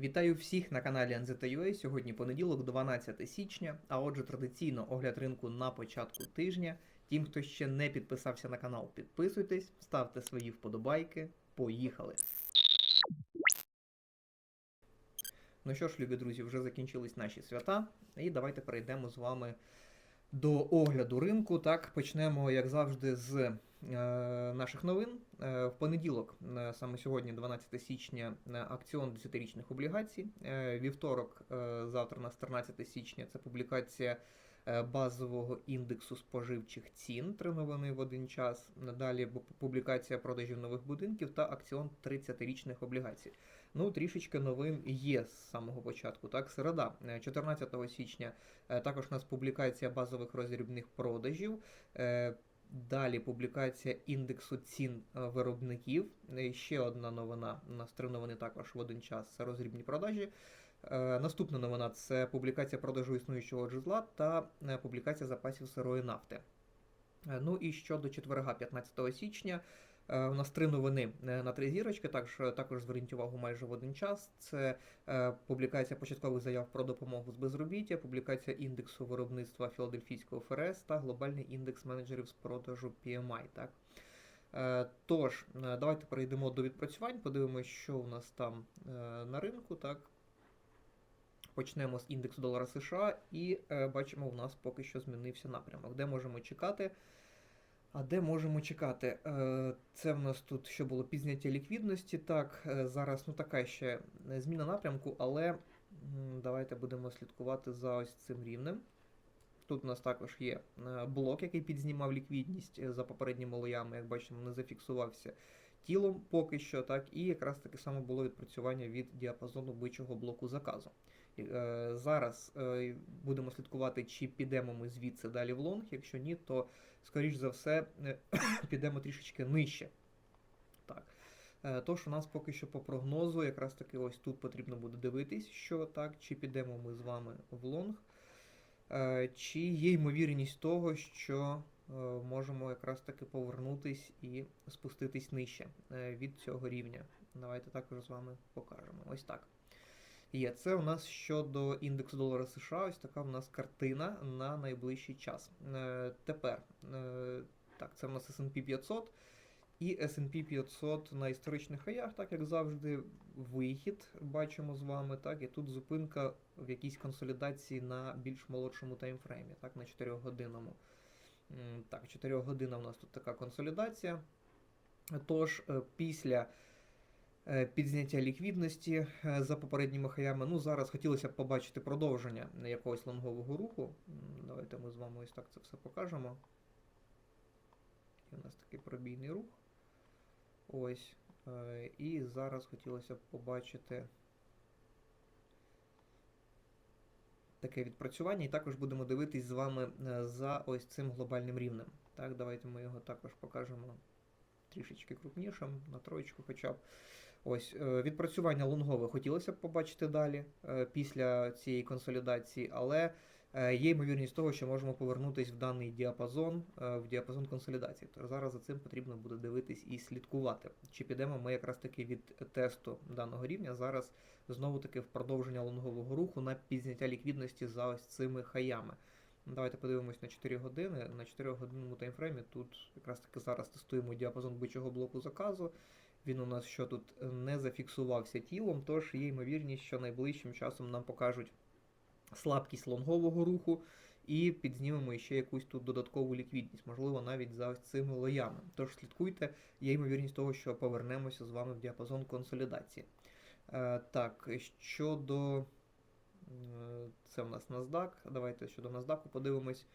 Вітаю всіх на каналі NZUA. Сьогодні понеділок, 12 січня. А отже, традиційно огляд ринку на початку тижня. Тим, хто ще не підписався на канал, підписуйтесь, ставте свої вподобайки. Поїхали! Ну що ж, любі друзі, вже закінчились наші свята, і давайте перейдемо з вами до огляду ринку. Так, почнемо, як завжди, з наших новин. Е, в понеділок, е, саме сьогодні, 12 січня, е, акціон 10-річних облігацій. Е, вівторок, е, завтра, у нас 13 січня, це публікація е, базового індексу споживчих цін, три новини в один час. Далі публікація продажів нових будинків та акціон 30-річних облігацій. Ну, трішечки новин є з самого початку. Так, середа, е, 14 січня, е, також у нас публікація базових роздрібних продажів. Далі публікація індексу цін е, виробників. Е, Ще одна новина. У нас три також в один час. Це розрібні продажі. Е, Наступна новина це публікація продажу існуючого джезла та публікація запасів сирої нафти. Ну і щодо четверга, 15 січня, у нас три новини е, на три зірочки. Також також зверніть увагу майже в один час. Це е, публікація початкових заяв про допомогу з безробіття, публікація індексу виробництва Філадельфійського ФРС та глобальний індекс менеджерів з продажу PMI. Так. Е, Тож, е, давайте перейдемо до відпрацювань, подивимося, що у нас там е, на ринку. Так. Почнемо з індексу долара США і е, бачимо, у нас поки що змінився напрямок. Де можемо чекати? А де можемо чекати? Е, Це в нас тут що було підняття ліквідності. Так, е, зараз ну така ще е, зміна напрямку, але давайте будемо слідкувати за ось цим рівнем. Тут у нас також є блок, який підзнімав ліквідність за попередніми лоями, як бачимо, не зафіксувався тілом поки що, так, і якраз таке саме було відпрацювання від діапазону бичого блоку заказу. Е, Зараз е, будемо слідкувати, чи підемо ми звідси далі в лонг. Якщо ні, то скоріш за все е, підемо трішечки нижче. Так. Тож у нас поки що по прогнозу, якраз таки ось тут потрібно буде дивитись, що так, чи підемо ми з вами в лонг, чи є ймовірність того, що можемо якраз таки повернутись і спуститись нижче від цього рівня. Давайте також з вами покажемо. Ось так. Є, це у нас щодо індексу долара США, ось така у нас картина на найближчий час. Е, тепер, е, так, це у нас S&P 500 і S&P 500 на історичних хаях, так як завжди, вихід бачимо з вами, так, і тут зупинка в якійсь консолідації на більш молодшому таймфреймі, так, на 4-годинному. Так, 4 година у нас тут така консолідація. Тож, е, після підзняття ліквідності е, за попередніми хаями. Ну, зараз хотілося б побачити продовження якогось лонгового руху. Давайте ми з вами ось так це все покажемо. Є у нас такий пробійний рух. Ось. е, І зараз хотілося б побачити таке відпрацювання, і також будемо дивитись з вами е, за ось цим глобальним рівнем. Так, давайте ми його також покажемо трішечки крупнішим, на троєчку хоча б. Ось, е, відпрацювання лонгове хотілося б побачити далі е, після цієї консолідації, але е, є ймовірність того, що можемо повернутися в даний діапазон, в діапазон консолідації. Тож зараз за цим потрібно буде дивитись і слідкувати. Чи підемо ми якраз таки від тесту даного рівня зараз знову таки в продовження лонгового руху на підзняття ліквідності за ось цими хаями. Давайте подивимось на 4 години. На 4 годинному таймфреймі тут якраз таки зараз тестуємо діапазон бичого блоку заказу. Він у нас що тут не зафіксувався тілом, тож є ймовірність, що найближчим часом нам покажуть слабкість лонгового руху і підзнімемо ще якусь тут додаткову ліквідність, можливо, навіть за цими лоями. Тож слідкуйте, є ймовірність того, що повернемося з вами в діапазон консолідації. Е, так, щодо. е, Це в нас NASDAQ. Давайте щодо NASDAQ подивимось.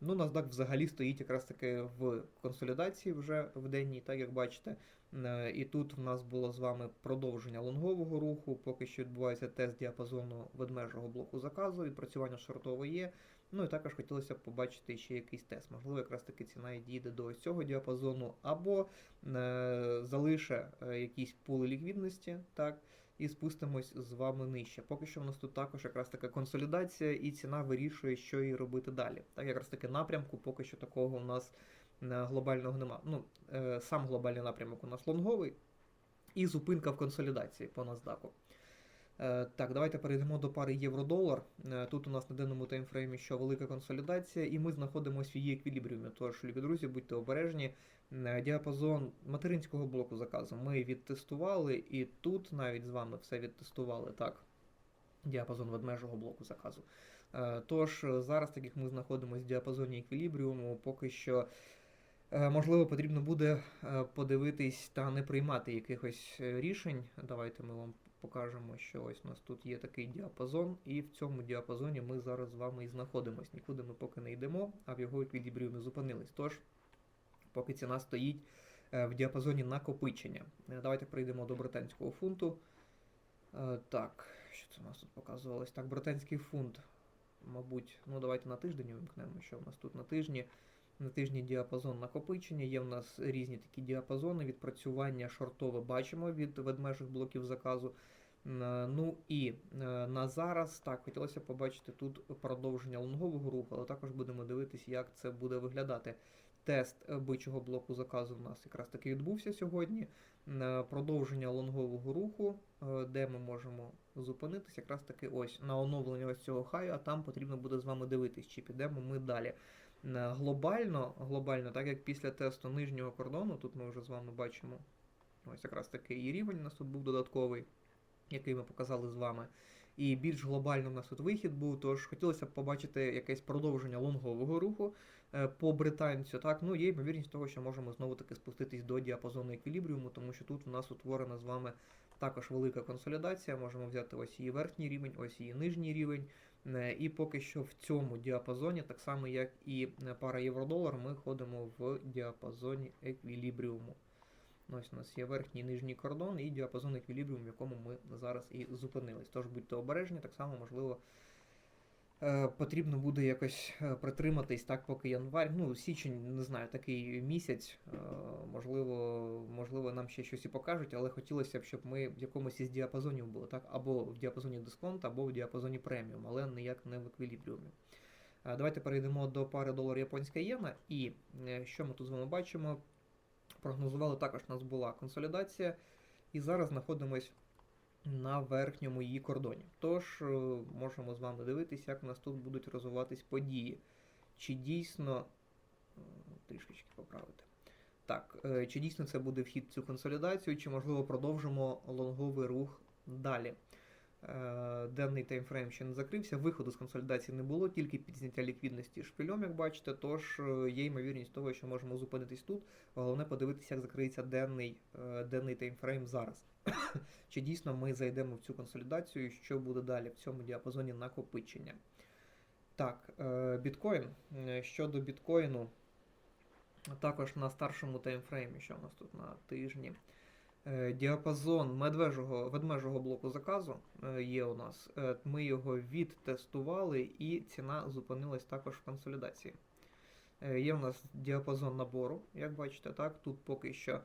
Ну, NASDAQ взагалі стоїть якраз таки в консолідації вже в денній, так як бачите. Е, І тут в нас було з вами продовження лонгового руху. Поки що відбувається тест діапазону ведмежого блоку заказу, відпрацювання шортово є. Ну і також хотілося б побачити ще якийсь тест. Можливо, якраз таки ціна і дійде до цього діапазону, або е, залише е, якісь пули ліквідності, так, і спустимось з вами нижче. Поки що в нас тут також якраз така консолідація, і ціна вирішує, що їй робити далі. Так, якраз таки напрямку, поки що такого у нас е, глобального нема. Ну, е, сам глобальний напрямок у нас лонговий, і зупинка в консолідації по NASDAQ. Е, Так, давайте перейдемо до пари євро-долар. Е, Тут у нас на денному таймфреймі що велика консолідація, і ми знаходимося в її еквілібріумі. Тож, любі друзі, будьте обережні. Е, Діапазон материнського блоку заказу ми відтестували, і тут навіть з вами все відтестували. Так, діапазон ведмежого блоку заказу. Тож, зараз, так як ми знаходимося в діапазоні еквілібріуму, поки що. Можливо, потрібно буде подивитись та не приймати якихось рішень. Давайте ми вам покажемо, що ось у нас тут є такий діапазон, і в цьому діапазоні ми зараз з вами і знаходимося. Нікуди ми поки не йдемо, а в його еквілібріумі зупинились. Тож, поки ціна стоїть е, в діапазоні накопичення. Е, Давайте прийдемо до британського фунту. Е, Так, що це у нас тут показувалось? Так, британський фунт, мабуть, ну давайте на тиждень вимкнемо, що в нас тут на тижні. На тижні діапазон накопичення. Є в нас різні такі діапазони. Відпрацювання шортове бачимо від ведмежих блоків заказу. Ну і е, на зараз так хотілося побачити тут продовження лонгового руху, але також будемо дивитися, як це буде виглядати. Тест е, бичого блоку заказу в нас якраз таки відбувся сьогодні. Продовження лонгового руху, е, де ми можемо зупинитися, якраз таки ось на оновлення ось цього хаю, а там потрібно буде з вами дивитись, чи підемо ми далі. Е, Глобально, глобально, так як після тесту нижнього кордону, тут ми вже з вами бачимо ось якраз такий і рівень у нас тут був додатковий, який ми показали з вами. І більш глобально в нас тут вихід був, тож хотілося б побачити якесь продовження лонгового руху е, по британцю. Так, ну є ймовірність того, що можемо знову таки спуститись до діапазону еквілібріуму, тому що тут у нас утворена з вами також велика консолідація. Можемо взяти ось її верхній рівень, ось її нижній рівень. Е, І поки що в цьому діапазоні, так само як і е, пара євро-долар, ми ходимо в діапазоні еквілібріуму. Ось у нас є верхній і нижній кордон і діапазон еквілібріум, в якому ми зараз і зупинились. Тож будьте обережні, так само можливо. Е, Потрібно буде якось е, притриматись так, поки январь. Ну, січень, не знаю, такий місяць. е, Можливо, можливо, нам ще щось і покажуть, але хотілося б, щоб ми в якомусь із діапазонів були, так? Або в діапазоні дисконт, або в діапазоні преміум, але ніяк не в еквілібріумі. Давайте перейдемо до пари долар японська єна. І що ми тут з вами бачимо? Прогнозували також у нас була консолідація, і зараз знаходимось на верхньому її кордоні. Тож е, можемо з вами дивитися, як у нас тут будуть розвиватись події. Чи дійсно е, трішечки поправити. Так, е, чи дійсно це буде вхід в цю консолідацію, чи можливо продовжимо лонговий рух далі. Денний таймфрейм ще не закрився, виходу з консолідації не було, тільки підзняття ліквідності шпильом, як бачите, тож є ймовірність того, що можемо зупинитись тут. Головне подивитися, як закриється денний, денний таймфрейм зараз. Чи дійсно ми зайдемо в цю консолідацію, що буде далі в цьому діапазоні накопичення? Так, е, біткоін. Е, Щодо біткоїну, також на старшому таймфреймі, що у нас тут на тижні. Е, Діапазон медвежого, ведмежого блоку заказу є у нас. Ми його відтестували, і ціна зупинилась також в консолідації. Є у нас діапазон набору, як бачите, так, тут поки що.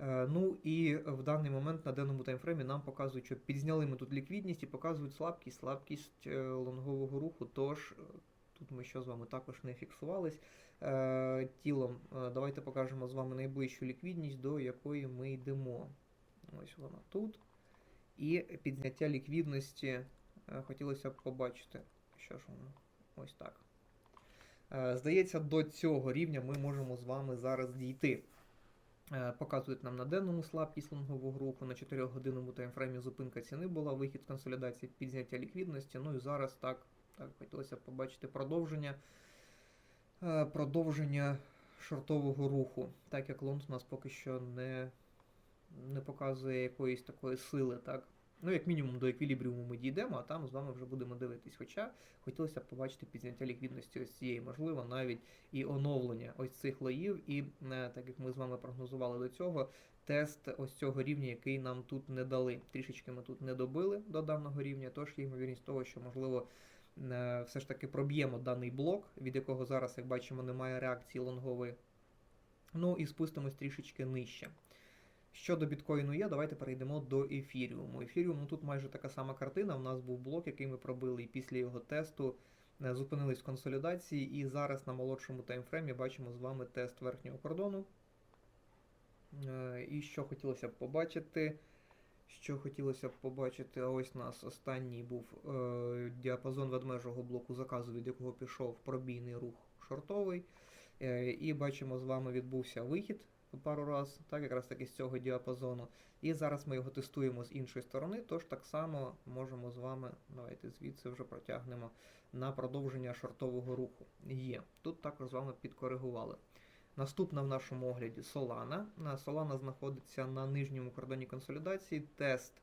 Е, Ну і в даний момент на денному таймфреймі нам показують, що підзняли ми тут ліквідність і показують слабкість, слабкість е, лонгового руху. Тож е, тут ми що з вами також не фіксувались е, тілом. Е, Давайте покажемо з вами найближчу ліквідність, до якої ми йдемо. Ось вона тут. І підзняття ліквідності е, хотілося б побачити. Що ж воно? Ось так. Е, Здається, до цього рівня ми можемо з вами зараз дійти. Е, Показують нам на денному слабкість лонгового руху, на 4-годинному таймфреймі зупинка ціни була, вихід консолідації, підняття ліквідності. Ну і зараз так, так хотілося побачити продовження. Е, Продовження шортового руху, так як лонг у нас поки що не, не показує якоїсь такої сили, так. Ну, як мінімум до еквілібріуму ми дійдемо, а там з вами вже будемо дивитись. Хоча хотілося б побачити підзняття ліквідності ось цієї, можливо, навіть і оновлення ось цих лоїв. І е, так як ми з вами прогнозували до цього, тест ось цього рівня, який нам тут не дали. Трішечки ми тут не добили до даного рівня, тож є ймовірність того, що можливо. е, Все ж таки проб'ємо даний блок, від якого зараз, як бачимо, немає реакції лонгової. Ну і спустимось трішечки нижче. Щодо біткоїну є, давайте перейдемо до ефіріуму. Ефіріум, ну тут майже така сама картина. У нас був блок, який ми пробили, і після його тесту е, зупинились в консолідації. І зараз на молодшому таймфреймі бачимо з вами тест верхнього кордону. Е, І що хотілося б побачити, Що хотілося б побачити, а ось у нас останній був е, діапазон ведмежого блоку заказу, від якого пішов пробійний рух шортовий. Е, і бачимо, з вами відбувся вихід пару раз, так, якраз таки з цього діапазону. І зараз ми його тестуємо з іншої сторони, тож так само можемо з вами, давайте звідси вже протягнемо на продовження шортового руху. Є. Тут також з вами підкоригували. Наступна в нашому огляді Solana. Solana знаходиться на нижньому кордоні консолідації. Тест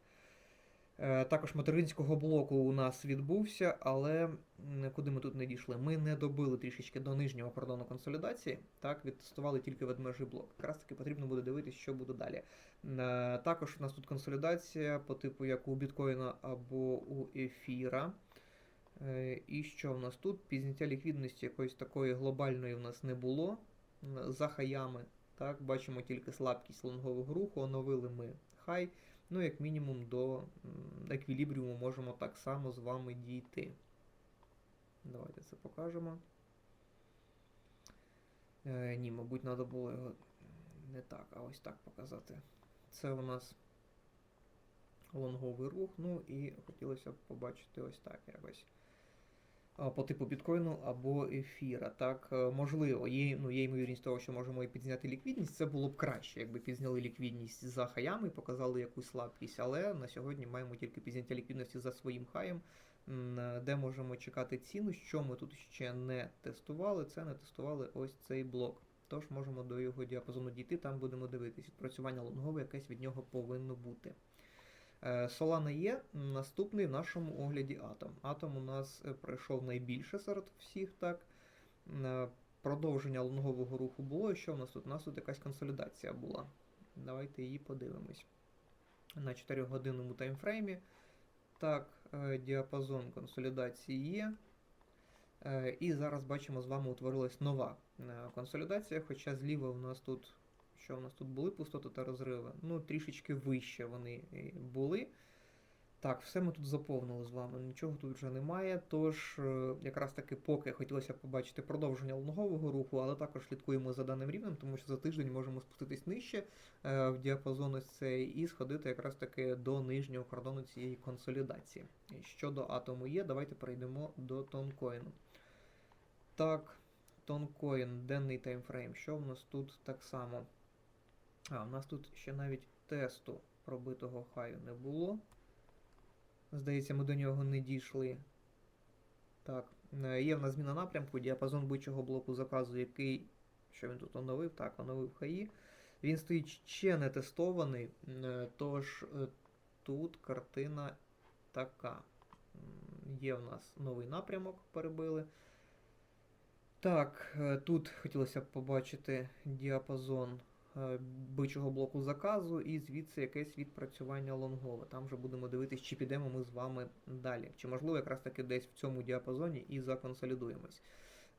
також материнського блоку у нас відбувся, але куди ми тут не дійшли? Ми не добили трішечки до нижнього кордону консолідації. Так, відтестували тільки ведмежий блок. Якраз таки потрібно буде дивитися, що буде далі. Е, Також у нас тут консолідація по типу як у біткоїна або у ефіра. Е, І що в нас тут? Підняття ліквідності якоїсь такої глобальної в нас не було. За хаями. Так, бачимо тільки слабкість лонгового руху, оновили ми хай. Ну, як мінімум, до еквілібріуму можемо так само з вами дійти. Давайте це покажемо. Е, ні, мабуть, треба було його не так, а ось так показати. Це у нас лонговий рух. Ну і хотілося б побачити ось так якось. По типу біткоїну або ефіра. Так, е, можливо, є, ну, є ймовірність того, що можемо і підзняти ліквідність. Це було б краще, якби підзняли ліквідність за хаями показали якусь слабкість. Але на сьогодні маємо тільки підзняття ліквідності за своїм хаєм, е, де можемо чекати ціну. Що ми тут ще не тестували, це не тестували ось цей блок. Тож можемо до його діапазону дійти, там будемо дивитися. Відпрацювання лонгове якесь від нього повинно бути. Е, Solana є наступний в нашому огляді атом. Атом у нас е, пройшов найбільше серед всіх, так. Е, Продовження лонгового руху було. І Що в нас тут? У нас тут якась консолідація була. Давайте її подивимось. На 4-годинному таймфреймі. Так, діапазон консолідації є. І зараз бачимо, з вами утворилась нова консолідація, хоча зліва у нас тут що у нас тут були пустоти та розриви? Ну, трішечки вище вони е, були. Так, все ми тут заповнили з вами, нічого тут вже немає. Тож, е, якраз таки, поки хотілося побачити продовження лонгового руху, але також слідкуємо за даним рівнем, тому що за тиждень можемо спуститись нижче е, в діапазон ось цей і сходити якраз таки до нижнього кордону цієї консолідації. Щодо атому є, давайте перейдемо до тонкоїну. Так, тонкоін, денний таймфрейм. Що в нас тут так само? А, у нас тут ще навіть тесту пробитого хаю не було. Здається, ми до нього не дійшли. Так, е, є в нас зміна напрямку, діапазон бичого блоку заказу, який. Що він тут оновив? Так, оновив хаї. Він стоїть ще не тестований, е, тож е, тут картина така. Є в нас новий напрямок, перебили. Так, тут хотілося б побачити діапазон бичого блоку заказу і звідси якесь відпрацювання лонгове. Там вже будемо дивитись, чи підемо ми з вами далі. Чи можливо якраз таки десь в цьому діапазоні і законсолідуємось.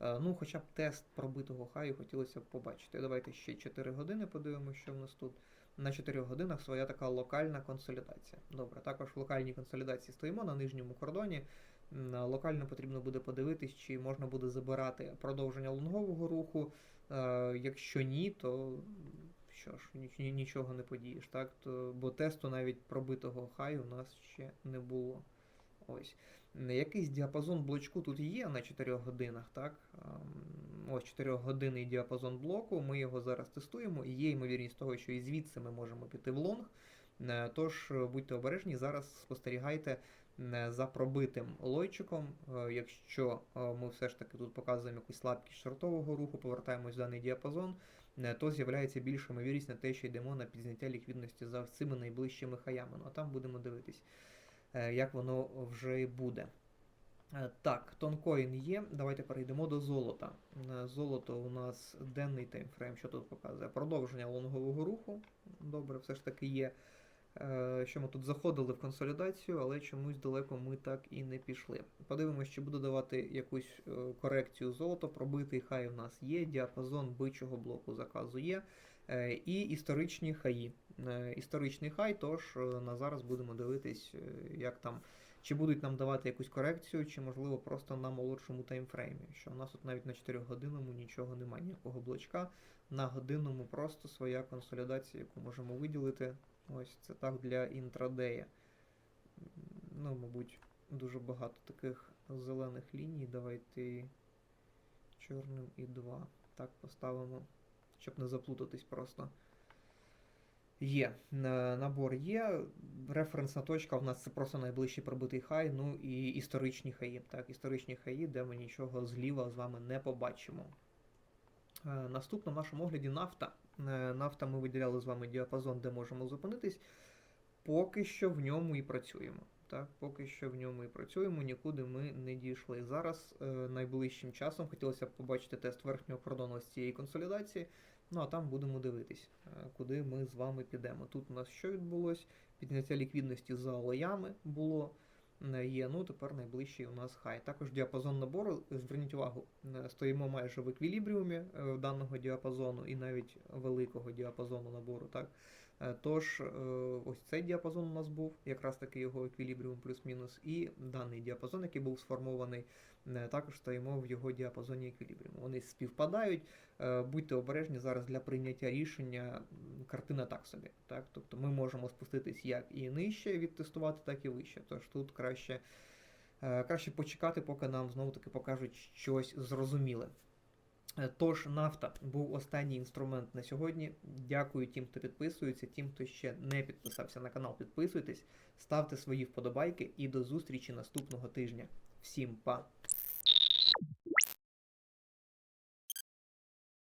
Е, Ну, хоча б тест пробитого хаю хотілося б побачити. Давайте ще 4 години подивимося, що в нас тут. На 4 годинах своя така локальна консолідація. Добре, також в локальній консолідації стоїмо на нижньому кордоні. Локально потрібно буде подивитись, чи можна буде забирати продовження лонгового руху. Е, Якщо ні, то що ж, ніч- нічого не подієш, так? То, бо тесту навіть пробитого хаю у нас ще не було. Ось. Якийсь діапазон блочку тут є на 4 годинах, так? Ем, Ось 4 годинний діапазон блоку. Ми його зараз тестуємо, і є ймовірність того, що і звідси ми можемо піти в лонг. Е, Тож будьте обережні, зараз спостерігайте за пробитим лойчиком. Е, Якщо е, ми все ж таки тут показуємо якусь слабкість шортового руху, повертаємось в даний діапазон, е, то з'являється більша ймовірність на те, що йдемо на підзняття ліквідності за цими найближчими хаями. Ну а там будемо дивитись, як воно вже буде. Так, тонкоін є. Давайте перейдемо до золота. Золото у нас денний таймфрейм, що тут показує? Продовження лонгового руху. Добре, все ж таки є. Е, Що ми тут заходили в консолідацію, але чомусь далеко ми так і не пішли. Подивимося, чи буде давати якусь е, корекцію золота. Пробитий хай в нас є, діапазон бичого блоку заказу є. Е, І історичні хаї. Історичний хай, тож на зараз будемо дивитись, як там чи будуть нам давати якусь корекцію, чи можливо просто на молодшому таймфреймі. Що у нас тут навіть на 4 годинному нічого немає, ніякого блочка. На годинному просто своя консолідація, яку можемо виділити. Ось це так для інтрадея. Ну, мабуть, дуже багато таких зелених ліній. Давайте чорним і 2. Так поставимо, щоб не заплутатись просто. Є. Набор є. Референсна точка в нас це просто найближчий пробитий хай, ну і історичні хаї. Так, історичні хаї, де ми нічого зліва з вами не побачимо. Е, Наступно в нашому огляді нафта. Е, Нафта ми виділяли з вами діапазон, де можемо зупинитись. Поки що в ньому і працюємо. Так, поки що в ньому і працюємо, нікуди ми не дійшли. Зараз е, найближчим часом хотілося б побачити тест верхнього кордону з цієї консолідації. Ну а там будемо дивитись, е, куди ми з вами підемо. Тут у нас що відбулось? Підняття ліквідності за олеями було. Е, Є, ну тепер найближчий у нас хай. Також діапазон набору, зверніть увагу, е, стоїмо майже в еквілібріумі е, даного діапазону і навіть великого діапазону набору. Так? Е, Тож, е, ось цей діапазон у нас був, якраз таки його еквілібріум плюс-мінус, і даний діапазон, який був сформований, е, також стоїмо в його діапазоні еквілібріуму. Вони співпадають. Е, Будьте обережні зараз для прийняття рішення. Картина так собі. Так? Тобто ми можемо спуститись як і нижче відтестувати, так і вище. Тож тут краще, е, краще почекати, поки нам знову таки покажуть щось зрозуміле. Е, Тож, нафта був останній інструмент на сьогодні. Дякую тим, хто підписується, тим, хто ще не підписався на канал, підписуйтесь, ставте свої вподобайки і до зустрічі наступного тижня. Всім па!